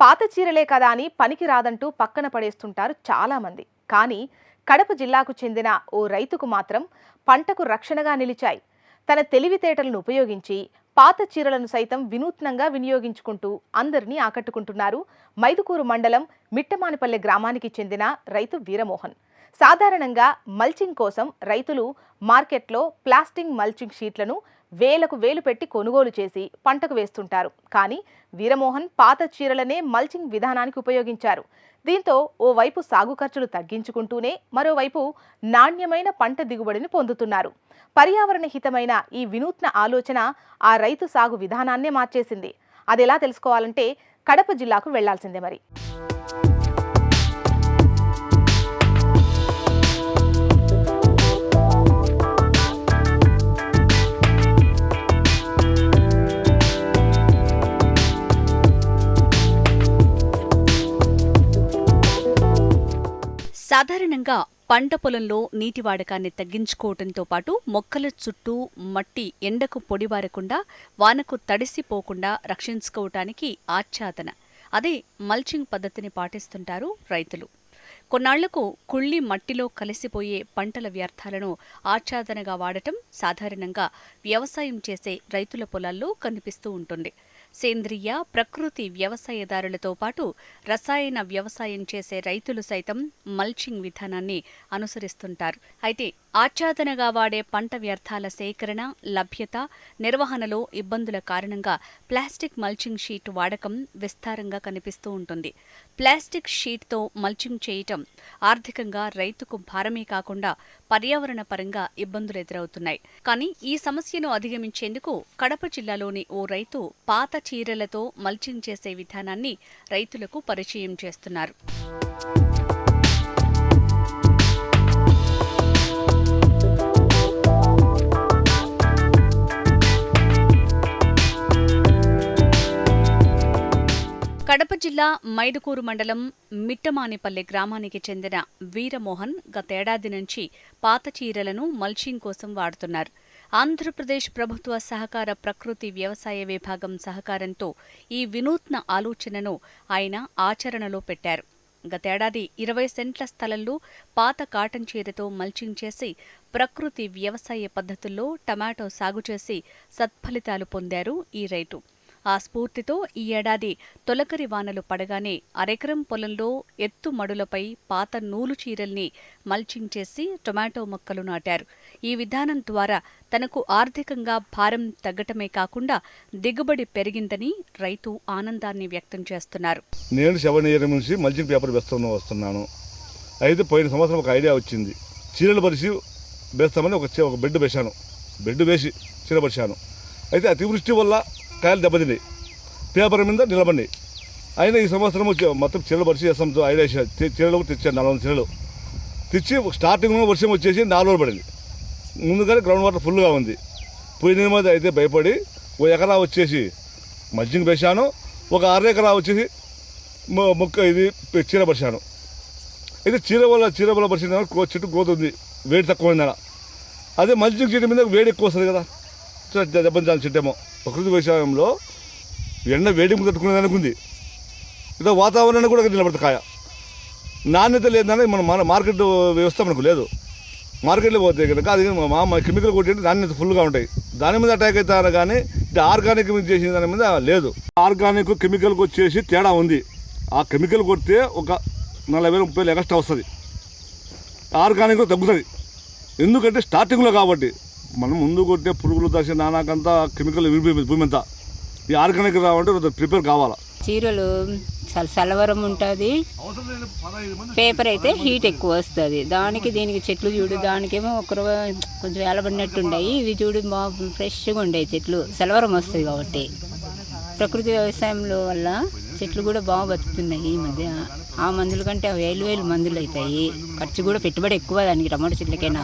పాత చీరలే కదా అని పనికి రాదంటూ పక్కన పడేస్తుంటారు చాలామంది. కానీ కడప జిల్లాకు చెందిన ఓ రైతుకు మాత్రం పంటకు రక్షణగా నిలిచాయి. తన తెలివితేటలను ఉపయోగించి పాత చీరలను సైతం వినూత్నంగా వినియోగించుకుంటూ అందరినీ ఆకట్టుకుంటున్నారు మైదుకూరు మండలం మిట్టమానిపల్లె గ్రామానికి చెందిన రైతు వీరమోహన్. సాధారణంగా మల్చింగ్ కోసం రైతులు మార్కెట్లో ప్లాస్టింగ్ మల్చింగ్ షీట్లను వేలకు వేలు పెట్టి కొనుగోలు చేసి పంటకు వేస్తుంటారు. కానీ వీరమోహన్ పాత చీరలనే మల్చింగ్ విధానానికి ఉపయోగించారు. దీంతో ఓవైపు సాగు ఖర్చులు తగ్గించుకుంటూనే మరోవైపు నాణ్యమైన పంట దిగుబడిని పొందుతున్నారు. పర్యావరణ హితమైన ఈ వినూత్న ఆలోచన ఆ రైతు సాగు విధానాన్నే మార్చేసింది. అది ఎలా తెలుసుకోవాలంటే కడప జిల్లాకు వెళ్ళాల్సిందే మరి. సాధారణంగా పంట పొలంలో నీటి వాడకాన్ని తగ్గించుకోవడంతో పాటు మొక్కల చుట్టూ మట్టి ఎండకు పొడిబారకుండా వానకు తడిసిపోకుండా రక్షించుకోవటానికి ఆచ్ఛాదన. అదే మల్చింగ్ పద్ధతిని పాటిస్తుంటారు రైతులు. కొన్నాళ్ళకు కుళ్ళి మట్టిలో కలిసిపోయే పంటల వ్యర్థాలను ఆచ్ఛాదనగా వాడటం సాధారణంగా వ్యవసాయం చేసే రైతుల పొలాల్లో కనిపిస్తూ ఉంటుంది. సేంద్రియ ప్రకృతి వ్యవసాయదారులతో పాటు రసాయన వ్యవసాయం చేసే రైతులు సైతం మల్చింగ్ విధానాన్ని అనుసరిస్తుంటారు. అయితే ఆచ్ఛాదనగా వాడే పంట వ్యర్థాల సేకరణ లభ్యత నిర్వహణలో ఇబ్బందుల కారణంగా ప్లాస్టిక్ మల్చింగ్ షీట్ వాడకం విస్తారంగా కనిపిస్తూ ఉంటుంది. ప్లాస్టిక్ షీట్తో మల్చింగ్ చేయటం ఆర్థికంగా రైతుకు భారమే కాకుండా పర్యావరణ పరంగా ఇబ్బందులు ఎదురవుతున్నాయి. కానీ ఈ సమస్యను అధిగమించేందుకు కడప జిల్లాలోని ఓ రైతు పాత చీరలతో మల్చింగ్ చేసే విధానాన్ని రైతులకు పరిచయం చేస్తున్నారు. కడప జిల్లా మైదుకూరు మండలం మిట్టమానిపల్లె గ్రామానికి చెందిన వీరమోహన్ గతేడాది నుంచి పాత చీరలను మల్చింగ్ కోసం వాడుతున్నారు. ఆంధ్రప్రదేశ్ ప్రభుత్వ సహకార ప్రకృతి వ్యవసాయ విభాగం సహకారంతో ఈ వినూత్న ఆలోచనను ఆయన ఆచరణలో పెట్టారు. గతేడాది ఇరవై సెంట్ల స్థలంలో పాత కాటన్ చీరతో మల్చింగ్ చేసి ప్రకృతి వ్యవసాయ పద్ధతుల్లో టమాటో సాగు చేసి సత్ఫలితాలు పొందారు ఈ రైతు. ఆ స్ఫూర్తితో ఈ ఏడాది తొలకరి వానలు పడగానే అరెకరం పొలంలో ఎత్తు మడులపై పాత నూలు చీరల్ని మల్చింగ్ చేసి టొమాటో మొక్కలు నాటారు. ఈ విధానం ద్వారా తనకు ఆర్థికంగా భారం తగ్గటమే కాకుండా దిగుబడి పెరిగిందని రైతు ఆనందాన్ని వ్యక్తం చేస్తున్నారు. నేను సెవెన్ నుంచి మల్చింగ్ పేపర్ వేస్తున్నా వస్తున్నాను. అయితే పోయిన సంవత్సరం ఒక ఐడియా వచ్చింది. చీరలు పరిచి వేస్తామని ఒక ఒక బెడ్ వేశాను. బెడ్ వేసి చీర పరిచాను. అయితే అతివృష్టి వల్ల కాయలు దెబ్బతిని. పేపర్ మీద నిలబడి. అయినా ఈ సంవత్సరం వచ్చి మొత్తం చీరలు పరిచి చేస్తాం ఐదు చీరలు కూడా తెచ్చాను నాలుగు వందల చీరలు. తెచ్చి స్టార్టింగ్లో వర్షం వచ్చేసి నాలుగు రోజులు పడింది. ముందుగానే గ్రౌండ్ వాటర్ ఫుల్గా ఉంది. పోయిన మీద అయితే భయపడి ఓ ఎకరా వచ్చేసి మజ్జిగ వేశాను. ఒక అర ఎకరా వచ్చేసి ముక్క మొక్క ఇది చీర పరిచాను అయితే చీర వల్ల చీర వల్ల పరిచిన కో- చెట్టు కోతుంది వేడి తక్కువ అదే మల్చింగ్ చెట్టు మీద వేడి ఎక్కువ వస్తుంది కదా. సో దెబ్బతించాలి చెట్టేమో ప్రకృతి వ్యవసాయంలో ఎండ వేడికి తట్టుకునేదానికి ఉంది. ఇదో వాతావరణాన్ని కూడా నిలబడతా కాయ. నాణ్యత లేదని మన మన మార్కెట్ వ్యవస్థ మనకు లేదు. మార్కెట్లో పోతే కనుక అది మా కెమికల్ కొట్టి నాణ్యత ఫుల్గా ఉంటాయి. దాని మీద అటాక్ అవుతారు కానీ ఇది ఆర్గానిక్ మీద చేసిన దాని మీద లేదు. ఆర్గానిక్ కెమికల్కి వచ్చేసి తేడా ఉంది. ఆ కెమికల్ కొడితే ఒక నలభై వేలు ముప్పై వేలు ఎక్స్ట్రా వస్తుంది. ఆర్గానిక్ తగ్గుతుంది. ఎందుకంటే స్టార్టింగ్లో కాబట్టి మనం ముందు కొట్టే పురుగులు దశ నానాకంతా కెమికల్ విరిపోయింది భూమి అంతా ఈ ఆర్గానిక్ రావాలంటే ప్రిపేర్ కావాలా? చీరలు చాలా సలవరం ఉంటుంది. పేపర్ అయితే హీట్ ఎక్కువ వస్తుంది. దానికి దీనికి చెట్లు చూడు దానికేమో ఒకరు కొంచెం ఎలబడినట్టు ఉన్నాయి ఇవి చూడు బాగా ఫ్రెష్గా ఉండే చెట్లు. సలవరం వస్తుంది కాబట్టి. ప్రకృతి వ్యవసాయంలో వల్ల చెట్లు కూడా బాగా బతుకుతున్నాయి ఈ మధ్య. ఆ మందుల కంటే వేలు వేలు మందులు అవుతాయి. ఖర్చు కూడా పెట్టుబడి ఎక్కువ దానికి టమాటో చెట్లకైనా.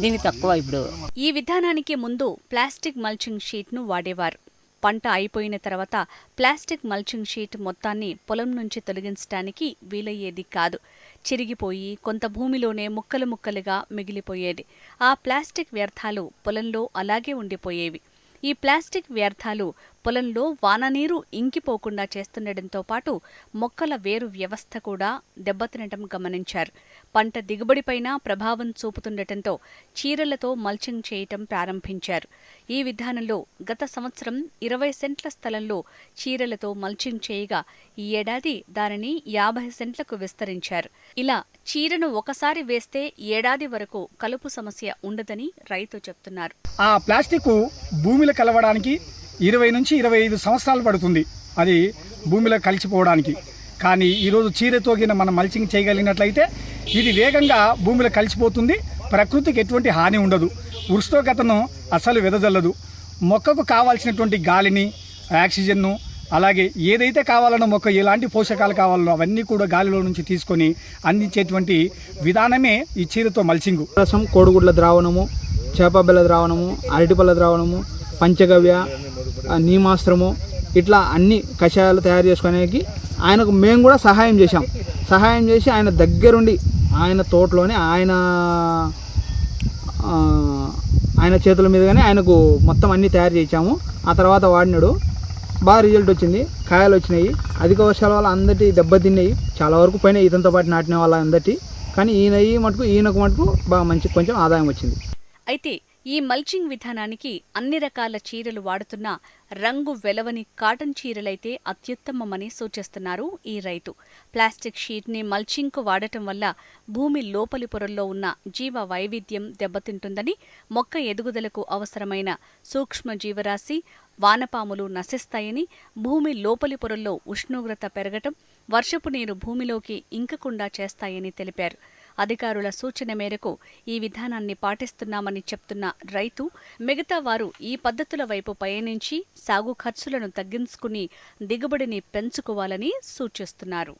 దీని తక్కువ ఇప్పుడు. ఈ విధానానికి ముందు ప్లాస్టిక్ మల్చింగ్ షీట్ను వాడేవారు. పంట అయిపోయిన తర్వాత ప్లాస్టిక్ మల్చింగ్ షీట్ మొత్తాన్ని పొలం నుంచి తొలగించడానికి వీలయ్యేది కాదు. చిరిగిపోయి కొంత భూమిలోనే ముక్కలు ముక్కలుగా మిగిలిపోయేది. ఆ ప్లాస్టిక్ వ్యర్థాలు పొలంలో అలాగే ఉండిపోయేవి. ఈ ప్లాస్టిక్ వ్యర్థాలు పొలంలో వాననీరు ఇంకిపోకుండా చేస్తుండటంతో పాటు మొక్కల వేరు వ్యవస్థ కూడా దెబ్బతినటం గమనించారు. పంట దిగుబడిపైన ప్రభావం చూపుతుండటంతో చీరలతో మల్చింగ్ చేయటం ప్రారంభించారు. ఈ విధానంలో గత సంవత్సరం ఇరవై సెంట్ల స్థలంలో చీరలతో మల్చింగ్ చేయగా ఈ ఏడాది దానిని యాభై సెంట్లకు విస్తరించారు. ఇలా చీరను ఒకసారి వేస్తే ఏడాది వరకు కలుపు సమస్య ఉండదని రైతు చెప్తున్నారు. ఆ ప్లాస్టిక్ భూమిలో కలవడానికి ఇరవై నుంచి ఇరవై ఐదు సంవత్సరాలు పడుతుంది అది భూమిలో కలిసిపోవడానికి. కానీ ఈరోజు చీరతోగిన మనం మల్చింగ్ చేయగలిగినట్లయితే ఇది వేగంగా భూమిలో కలిసిపోతుంది ప్రకృతికి ఎటువంటి హాని ఉండదు. ఉష్ణోగ్రతను అసలు వెదజల్లదు. మొక్కకు కావాల్సినటువంటి గాలిని ఆక్సిజన్ను అలాగే ఏదైతే కావాలనో మొక్క ఎలాంటి పోషకాలు కావాలనో అవన్నీ కూడా గాలిలో నుంచి తీసుకొని అందించేటువంటి విధానమే ఈ చీరతో మల్చింగు. రసం కోడిగుడ్ల ద్రావణము చేపబెల్ల ద్రావణము అరటిపళ్ళ ద్రావణము పంచగవ్య నీమాస్త్రము ఇట్లా అన్ని కషాయాలు తయారు చేసుకునేకి ఆయనకు మేము కూడా సహాయం చేశాం. సహాయం చేసి ఆయన దగ్గరుండి ఆయన తోటలోనే ఆయన ఆయన చేతుల మీదుగానే ఆయనకు మొత్తం అన్నీ తయారు చేశాము. ఆ తర్వాత వాడినాడు. బాగా రిజల్ట్ వచ్చింది. కాయలు వచ్చినాయి. అధిక వర్షాల వల్ల అందరి దెబ్బతిన్నాయి. చాలా వరకు పైన ఈతంతో పాటు నాటిన వాళ్ళ అందరి కానీ ఈయన ఈ మటుకు ఈయనకు మటుకు బాగా మంచి కొంచెం ఆదాయం వచ్చింది. అయితే ఈ మల్చింగ్ విధానానికి అన్ని రకాల చీరలు వాడుతున్న రంగు వెలవని కాటన్ చీరలైతే అత్యుత్తమమని సూచిస్తున్నారు ఈ రైతు. ప్లాస్టిక్ షీట్ని మల్చింగ్కు వాడటం వల్ల భూమి లోపలి పొరల్లో ఉన్న జీవ వైవిధ్యం దెబ్బతింటుందని మొక్క ఎదుగుదలకు అవసరమైన సూక్ష్మ జీవరాశి వానపాములు నశిస్తాయని భూమి లోపలి పొరల్లో ఉష్ణోగ్రత పెరగటం వర్షపు నీరు భూమిలోకి ఇంకకుండా చేస్తాయని తెలిపారు. అధికారుల సూచన మేరకు ఈ విధానాన్ని పాటిస్తున్నామని చెప్తున్న రైతు మిగతా వారు ఈ పద్ధతుల వైపు పయనించి సాగు ఖర్చులను తగ్గించుకుని దిగుబడిని పెంచుకోవాలని సూచిస్తున్నారు.